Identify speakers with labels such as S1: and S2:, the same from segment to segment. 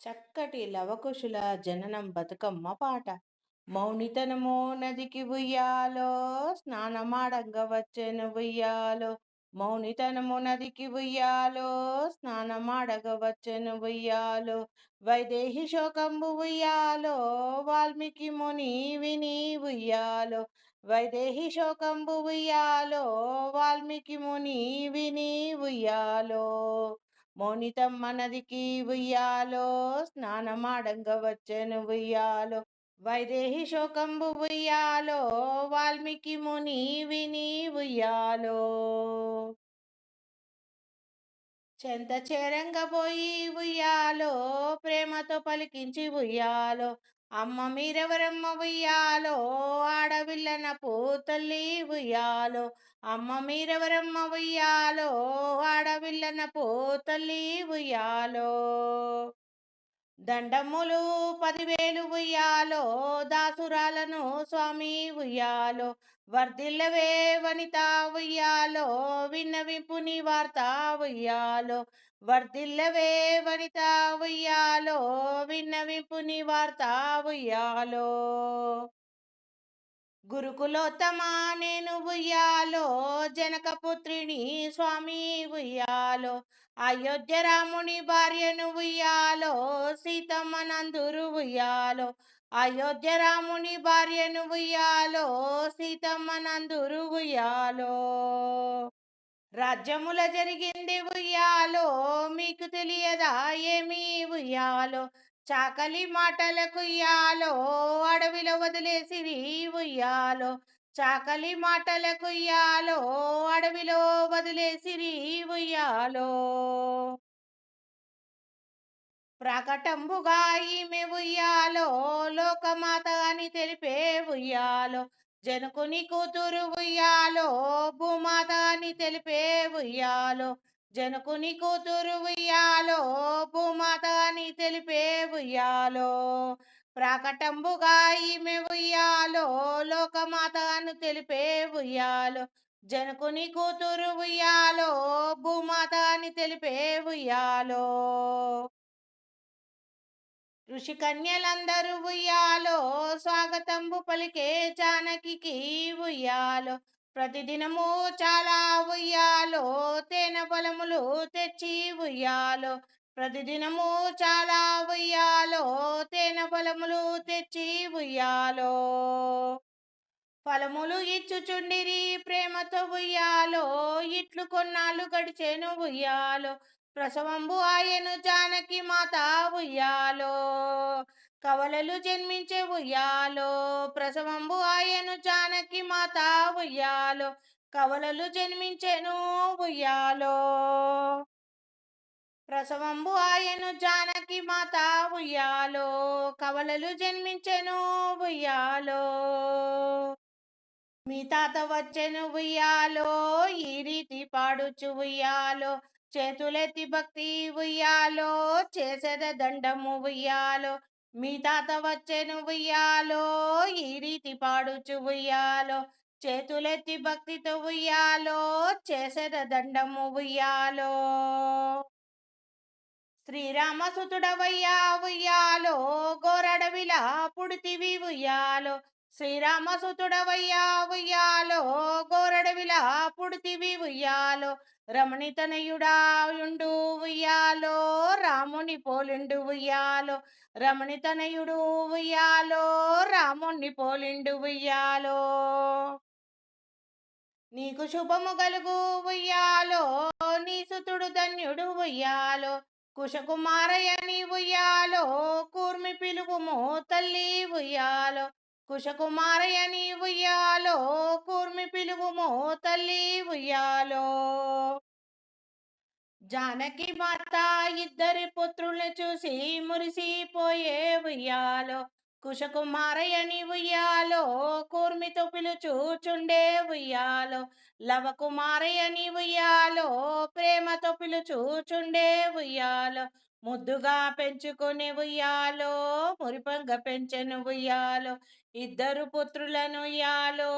S1: చక్కటి లవకుశుల జననం బతుకమ్మ పాట. మౌనితనమో నదికి ఉయ్యాలో స్నానమాడంగ వచ్చెను ఉయ్యాలో. మౌనితనము నదికి ఉయ్యాలో స్నానమాడగ వచ్చెను ఉయ్యాలో. వైదేహి శోకంబు ఉయ్యాలో వాల్మీకి ముని విని ఉయ్యాలో. వైదేహి శోకంబు ఉయ్యాలో వాల్మీకి ముని విని ఉయ్యాలో. మౌనితం మనదికి ఉయ్యాలో స్నానమాడంగ వచ్చెను ఉయ్యాలో. వైదేహి శోకంబు ఉయ్యాలో వాల్మీకి ముని విని ఉయ్యాలో. చెంత చేరంగబోయి ఉయ్యాలో ప్రేమతో పలికించి ఉయ్యాలో. అమ్మ మీరెవరమ్మ ఉయ్యాలో? ఆడవిల్లన పూతల్లి ఉయ్యాలో. అమ్మ మీరెవరమ్మ ఉయ్యాలో? ఆడవిల్లన పూతల్లి ఉయ్యాలో. దండములు పదివేలు ఉయ్యాలో. దాసురాలను స్వామి ఉయ్యాలో. వర్ధిల్లవే వనిత ఉయ్యాలో. విన్నవింపుని వార్త ఉయ్యాలో. వర్ధిల్లవే వనిత ఉయ్యాలో విన్నవింపు వార్త ఉయ్యాలో గురుకులోత్తమా నేను ఉయ్యాలో జనకపుత్రిని స్వామి ఉయ్యాలో అయోధ్య రాముని భార్యను ఉయ్యాలో సీతమ్మ నందురు ఉయ్యాలో అయోధ్య రాముని భార్యను ఉయ్యాలో సీతమ్మ నందురు ఉయ్యాలో రాజ్యముల జరిగింది ఉయ్యాలో మీకు తెలియదా ఏమీ ఉయ్యాలో? చాకలి మాటలకు ఇయ్యాలో అడవిలో వదిలేసి ఉయ్యాలో. చాకలి మాటలకు ఇయ్యాలో అడవిలో వదిలేసి ఉయ్యాలో. ప్రకటంబుగా ఈమె ఉయ్యాలో లోకమాత అని తెలిపే ఉయ్యాలో. జనకుని కూతురు ఉయ్యాలో భూమాతాని తెలిపే ఉయ్యాలో జనకుని కూతురు ఉయ్యాలో భూమాతాని తెలిపే ఉయ్యాలో. ప్రాకటంబుగా ఈమె ఉయ్యాలో లోకమాత తెలిపే ఉయ్యాలో జనకుని కూతురు ఉయ్యాలో భూమాతాని తెలిపే ఉయ్యాలో. ఋషి కన్యలందరూ ఉయ్యాలో స్వాగతంబు పలికే జానకి ఉయ్యాలో. ప్రతిదినము చాలా ఉయ్యాలో తేనె పొలములు తెచ్చి ఉయ్యాలో. ప్రతిదినము చాలా ఉయ్యాలో తేనె పొలములు తెచ్చి ఉయ్యాలో. ఫలములు ఇచ్చుచుండిరి ప్రేమతో ఉయ్యాలో ఇట్లు కొన్నాళ్ళు గడిచేను ఉయ్యాలో. ప్రసవంబు ఆయను జానకి మాత ఉయ్యాలో కవలలు జన్మించే ఉయ్యాలో. ప్రసవంబు ఆయను జానకి మాత ఉయ్యాలో కవలలు జన్మించెను ఉయ్యాలో. ప్రసవంబు ఆయను జానకి మాత ఉయ్యాలో కవలలు జన్మించెను ఉయ్యాలో. మీ తాత వచ్చెను ఉయ్యాలో ఈ రీతి పాడుచు ఉయ్యాలో. చేతులెత్తి భక్తి ఉయ్యాలో చేసేద దండము ఉయ్యాలో మీ తాత వచ్చేను ఉయ్యాలో ఈ రీతి పాడుచు ఉయ్యాలో చేతులెత్తి భక్తితో ఉయ్యాలో చేసేద దండము ఉయ్యాలో. శ్రీరామసుతుడవయ్యా ఉయ్యాలో గోరడవిలా పుడితివి ఉయ్యాలో శ్రీరామ సుతుడవయ్యా ఉయ్యాలో గోరడవిలా పుడితివి ఉయ్యాలో రమణితనయుడా ఉండు ఉయ్యాలో రాముని పోలిండు ఉయ్యాలో రమణితనయుడు ఉయ్యాలో రాముని పోలిండు ఉయ్యాలో నీకు శుభము గలుగు ఉయ్యాలో నీ సుతుడు ధన్యుడు ఉయ్యాలో కుశకుమారయని ఉయ్యాలో కూర్మి పిలువుము తల్లి ఉయ్యాలో కుశకుమారయని ఉయ్యాలో కూర్మి పిలువుమో తల్లి ఉయ్యాలో. జానకి మాత ఇద్దరి పుత్రుల్ని చూసి మురిసిపోయే ఉయ్యాలో. కుశకుమారయని ఉయ్యాలో కూర్మితో పిలుచుచుండే ఉయ్యాలో. లవకుమారయని ఉయ్యాలో ప్రేమతో పిలుచుచుండే ఉయ్యాలో. ముద్దుగా పెంచుకుని ఉయ్యాలో మురిపంగ పెంచెను ఉయ్యాలో ఇద్దరు పుత్రులను ఉయ్యాలో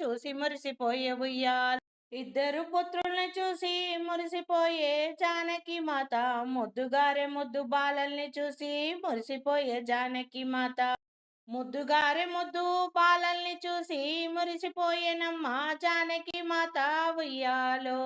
S1: చూసి మురిసిపోయే ఉయ్యాలో. ఇద్దరు పుత్రుల్ని చూసి మురిసిపోయే జానకి మాత ముద్దుగారే ముద్దు బాలల్ని చూసి మురిసిపోయే జానకి మాత. ముద్దుగారే ముద్దు బాలల్ని చూసి మురిసిపోయేనమ్మా జానకి మాత ఉయ్యాలో.